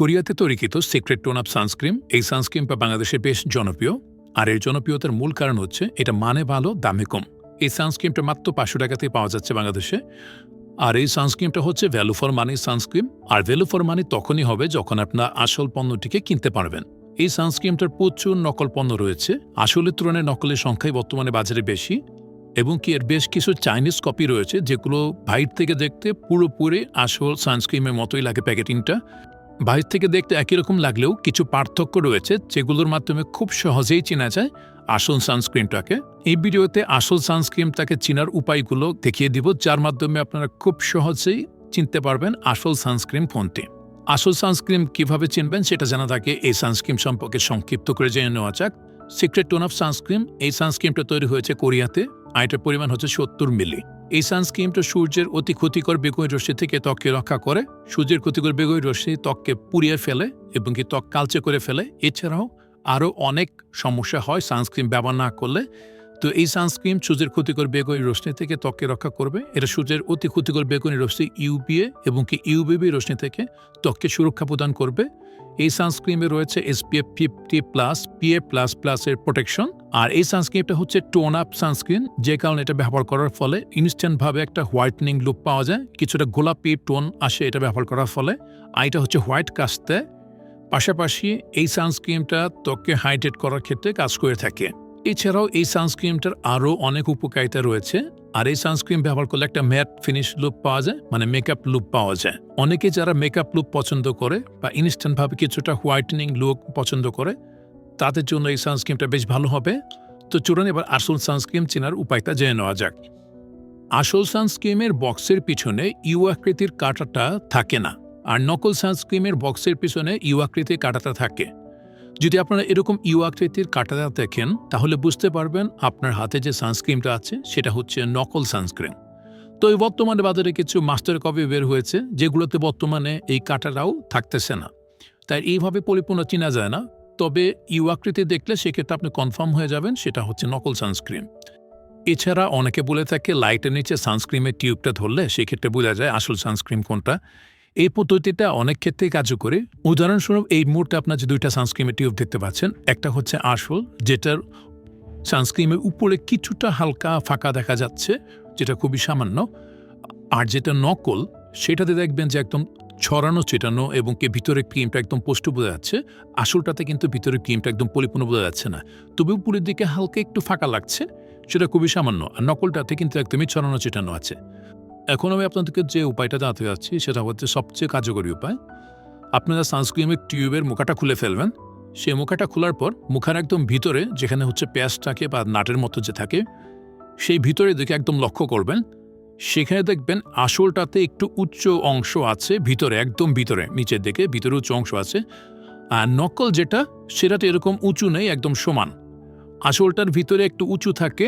কোরিয়াতে তৈরিকৃত secret tone up sunscreen, এই সানস্ক্রিনটা বাংলাদেশে বেশ জনপ্রিয়, আর এর জনপ্রিয়তার মূল কারণ হচ্ছে এটা মানে ভালো, দামে কম। এই সানস্ক্রিনটা মাত্র পাঁচশো টাকাতেই পাওয়া যাচ্ছে বাংলাদেশে। আর এই সানস্ক্রিনটা হচ্ছে ভ্যালু ফর মানি সানস্ক্রিন, আর ভ্যালু ফর মানি তখনই হবে যখন আপনার আসল পণ্যটিকে কিনতে পারবেন। এই সানস্ক্রিনটার প্রচুর নকল পণ্য রয়েছে, আসলের তুলনায় নকলের সংখ্যাই বর্তমানে বাজারে বেশি, এবং কি এর বেশ কিছু চাইনিজ কপি রয়েছে, যেগুলো বাইর থেকে দেখতে পুরোপুরি আসল সানস্ক্রিমের মতোই লাগে প্যাকেটিংটা। বাইরে থেকে দেখতে একই রকম লাগলেও কিছু পার্থক্য রয়েছে যেগুলোর মাধ্যমে খুব সহজেই চেনা যায় আসল সানস্ক্রিনটাকে। এই ভিডিওতে আসল সানস্ক্রিনটাকে চেনার উপায়গুলো দেখিয়ে দিব, যার মাধ্যমে আপনারা খুব সহজেই চিনতে পারবেন আসল সানস্ক্রিন ফোনটি। আসল সানস্ক্রিন কীভাবে চিনবেন সেটা জানা থাকে, এই সানস্ক্রিন সম্পর্কে সংক্ষিপ্ত করে জেনে নেওয়া যাক। সিক্রেট টোন অফ সানস্ক্রিন, এই সানস্ক্রিনটা তৈরি হয়েছে কোরিয়াতে। আর এটার পরিমাণ হচ্ছে সত্তর মিলি। এই সানস্ক্রিমটা সূর্যের অতি ক্ষতিকর বেগুনি রশ্মি থেকে ত্বককে রক্ষা করে। সূর্যের ক্ষতিকর বেগুনি রশ্মি ত্বককে পুড়িয়ে ফেলে এবং কি ত্বক কালচে করে ফেলে। এছাড়াও আরও অনেক সমস্যা হয় সানস্ক্রিন ব্যবহার না করলে। তো এই সানস্ক্রিন সূর্যের ক্ষতিকর বেগুনি রশ্মি থেকে ত্বককে রক্ষা করবে। এটা সূর্যের অতি ক্ষতিকর বেগুনি রশ্মি ইউবিএ এবং কি ইউবিবি রশ্মি থেকে ত্বককে সুরক্ষা প্রদান করবে। এই সানস্ক্রিমে রয়েছে SPF fifty plus PA plus প্লাসের প্রোটেকশন আর এই সানস্ক্রিনটা হচ্ছে টোন আপ সানস্ক্রিন যে কারণে এটা ব্যবহার করার ফলে ইনস্ট্যান্টভাবে একটা হোয়াইটনিং লুক পাওয়া যায়। কিছুটা গোলাপি টোন আসে এটা ব্যবহার করার ফলে। আর এটা হচ্ছে হোয়াইট কাস্তে। পাশাপাশি এই সানস্ক্রিনটা ত্বককে হাইড্রেট করার ক্ষেত্রে কাজ করে থাকে। এছাড়াও এই সানস্ক্রিনটার আরও অনেক উপকারিতা রয়েছে। আর এই সানস্ক্রিন ব্যবহার করলে একটা ম্যাট ফিনিশ লুপ পাওয়া যায় মানে মেকআপ লুপ পাওয়া যায়। অনেকে যারা মেকআপ লুপ পছন্দ করে বা ইনস্ট্যান্টভাবে কিছুটা হোয়াইটেনিং লুক পছন্দ করে, তাদের জন্য এই সানস্ক্রিনটা বেশ ভালো হবে। তো চলুন এবার আসল সানস্ক্রিন চেনার উপায়টা জেনে নেওয়া যাক। আসল সানস্ক্রিমের বক্সের পিছনে ইউ আকৃতির কাঁটাটা থাকে না। আর নকল সানস্ক্রিমের বক্সের পিছনে ইউ আকৃতির কাঁটাটা থাকে। যদি আপনারা এরকম ইউ আকৃতির কাঁটাটা দেখেন, তাহলে বুঝতে পারবেন আপনার হাতে যে সানস্ক্রিনটা আছে, সেটা হচ্ছে নকল সানস্ক্রিন। তো এই বর্তমানে বাজারে কিছু মাস্টার কপি বের হয়েছে, যেগুলোতে বর্তমানে এই কাঁটাটাও থাকতেছে না। তাই এইভাবে পরিপূর্ণ চেনা যায় না। তবে ইউ আকৃতি দেখলে সেক্ষেত্রে আপনি কনফার্ম হয়ে যাবেন, সেটা হচ্ছে নকল সানস্ক্রিন। এছাড়া অনেকে বলে থাকে, লাইটের নিচে সানস্ক্রিমের টিউবটা ধরলে সেক্ষেত্রে বোঝা যায় আসল সানস্ক্রিন কোনটা। এই পদ্ধতিটা অনেক ক্ষেত্রেই কার্যকরী। উদাহরণস্বরূপ, এই মুহূর্তে আপনার যে দুইটা সানস্ক্রিমের টিউব দেখতে পাচ্ছেন, একটা হচ্ছে আসল, যেটার সানস্ক্রিমের উপরে কিছুটা হালকা ফাঁকা দেখা যাচ্ছে, যেটা খুবই সামান্য, আর যেটা নকল, সেটাতে দেখবেন যে একদম ছড়ানো ছিটানো এবং কে ভিতরে ক্রিমটা একদম পোস্ট বোঝা যাচ্ছে, আসলটাতে কিন্তু ভিতরে ক্রিমটা একদম পরিপূর্ণ বোঝা যাচ্ছে না। তবে উপরের দিকে হালকা একটু ফাঁকা লাগছে, সেটা খুবই সামান্য, আর নকলটাতে কিন্তু একদমই ছড়ানো ছিটানো আছে। এখন আমি আপনাদেরকে যে উপায়টা জানাতে যাচ্ছি, সেটা হচ্ছে সবচেয়ে কার্যকরী উপায়। আপনারা সানস্ক্রিমের টিউবের মুখাটা খুলে ফেলবেন। সেই মুখাটা খোলার পর মুখার একদম ভিতরে, যেখানে হচ্ছে পেঁয়াজ থাকে বা নাটের মতো যে থাকে, সেই ভিতরে দিকে একদম লক্ষ্য করবেন। সেখানে দেখবেন আসলটাতে একটু উচ্চ অংশ আছে, ভিতরে, একদম ভিতরে, নিচের দিকে, ভিতরে উচ্চ অংশ আছে। আর নকল যেটা, সেটাতে এরকম উঁচু নেই, একদম সমান। আসলটার ভিতরে একটু উঁচু থাকে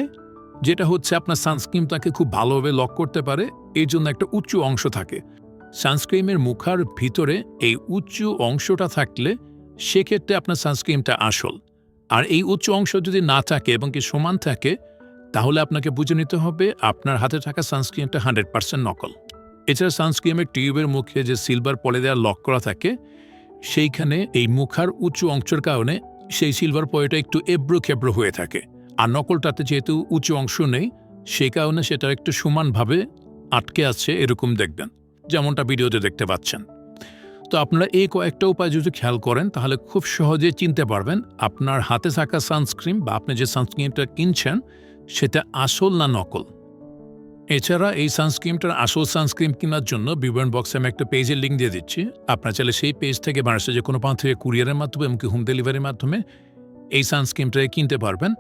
যেটা হচ্ছে আপনার সানস্ক্রিনটাকে খুব ভালোভাবে লক করতে পারে এই জন্য একটা উচ্চ অংশ থাকে। সানস্ক্রিমের মুখার ভিতরে এই উচ্চ অংশটা থাকলে সেক্ষেত্রে আপনার সানস্ক্রিনটা আসল। আর এই উচ্চ অংশ যদি না থাকে এবং কি সমান থাকে, তাহলে আপনাকে বুঝে নিতে হবে আপনার হাতে থাকা সানস্ক্রিনটা হান্ড্রেড পার্সেন্ট নকল। এছাড়া সানস্ক্রিমের টিউবের মুখে যে সিলভার পলে দেওয়া লক করা থাকে, সেইখানে এই মুখার উঁচু অংশের কারণে সেই সিলভার পয়েটা একটু এব্রো খেব্রো হয়ে থাকে। আর নকলটাতে যেহেতু উঁচু অংশ নেই, সেই কারণে সেটা একটু সমানভাবে আটকে আছে এরকম দেখবেন, যেমনটা ভিডিওতে দেখতে পাচ্ছেন। তো আপনারা এই কয়েকটা উপায় যদি খেয়াল করেন, তাহলে খুব সহজে চিনতে পারবেন আপনার হাতে থাকা সানস্ক্রিন বা আপনি যে সানস্ক্রিনটা কিনছেন, সেটা আসল না নকল। এছাড়া এই সানস্ক্রিনটার আসল সানস্ক্রিন কেনার জন্য বিবরণ বক্সে আমি একটা পেজের লিঙ্ক দিয়ে দিচ্ছি। আপনার চাইলে সেই পেজ থেকে বাংলাদেশে যে কোনো প্রান্ত থেকে কুরিয়ারের মাধ্যমে, এমনকি হোম ডেলিভারির মাধ্যমে এই সানস্ক্রিনটা কিনতে পারবেন।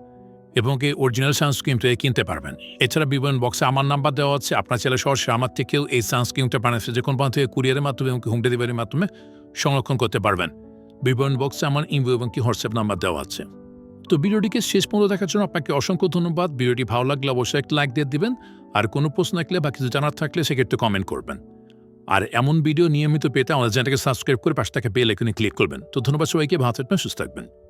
এবং এই অরিজিনাল সানস্ক্রিনটা কিনতে পারবেন। এছাড়া বিবরণ বক্সে আমার নাম্বার দেওয়া আছে, আপনার চাইলে সরাসরি আমার থেকেও এই সানস্ক্রিনটা বাংলাদেশে যে কোনো প্রান্ত থেকে কুরিয়ারের মাধ্যমে এবং হোম ডেলিভারির মাধ্যমে সংরক্ষণ করতে পারবেন। বিবরণ বক্সে আমার ইমো এবং কি হোয়াটসঅ্যাপ নাম্বার দেওয়া আছে। তো ভিডিওটিকে শেষ পর্যন্ত দেখার জন্য আপনাকে অসংখ্য ধন্যবাদ। ভিডিওটি ভালো লাগলে অবশ্যই একটা লাইক দিয়ে দিবেন। আর কোনো প্রশ্ন থাকলে বা কিছু জানার থাকলে সেক্ষেত্রে কমেন্ট করবেন। আর এমন ভিডিও নিয়মিত পেতে আমাদের চ্যানেলকে সাবস্ক্রাইব করে পাশে থাকা বেল আইকনে ক্লিক করবেন। তো ধন্যবাদ সবাইকে, ভালো থাকবেন, সুস্থ থাকবেন।